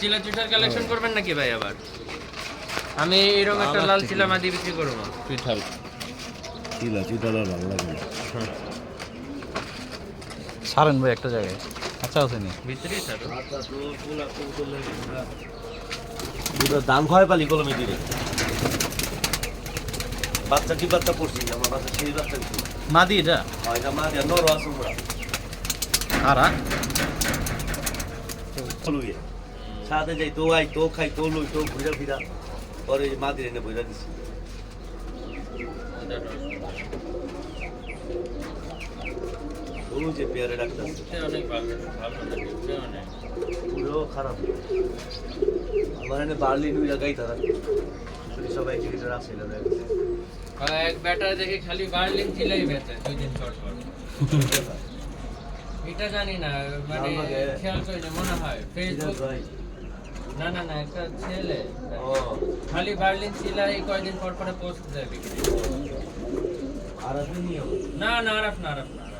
চিলা চুষার collection হ্যাঁ। করবেন নাকি ভাই আবার আমি এরকম একটা লাল চিলা মাদি বিক্রি করবো চুঠাল চিলা চিটাল আর ভালো লাগে সারেন ভাই একটা জায়গায় আচ্ছা আছে নি ভিতরেই থাকো আচ্ছা, দুটো দাম হয় পালি কলমে দিলে বাচ্চা কি বাচ্চা পড়ছি আমার বাচ্চা সেই বাচ্চা কিছু মাদি এটা হয় না মা দিয়ে নর আছে মোড়া আর আর লুয়ে সাথে যাই তো আই তো খাই তো লুই তো ঘুরে ফিরা পরে মাদির এনে বইরা দিছি যে পেয়ারে ডাক্তার পুরো খারাপ আমার এনে বার্লি নুই লাগাই তারা সবাই ক্রিকেটার আসছিল এক ব্যাটার দেখে খালি বার্লিং চিলাই বেচে দুই দিন চট এটা জানি না মানে খেলছই না মন হয় ফেসবুক না না না ছেলে ও খালি বাড়লিন চিলাই কয়দিন পড় পড়া পোস্ট দেবে আর আসেনি না না আর না আর না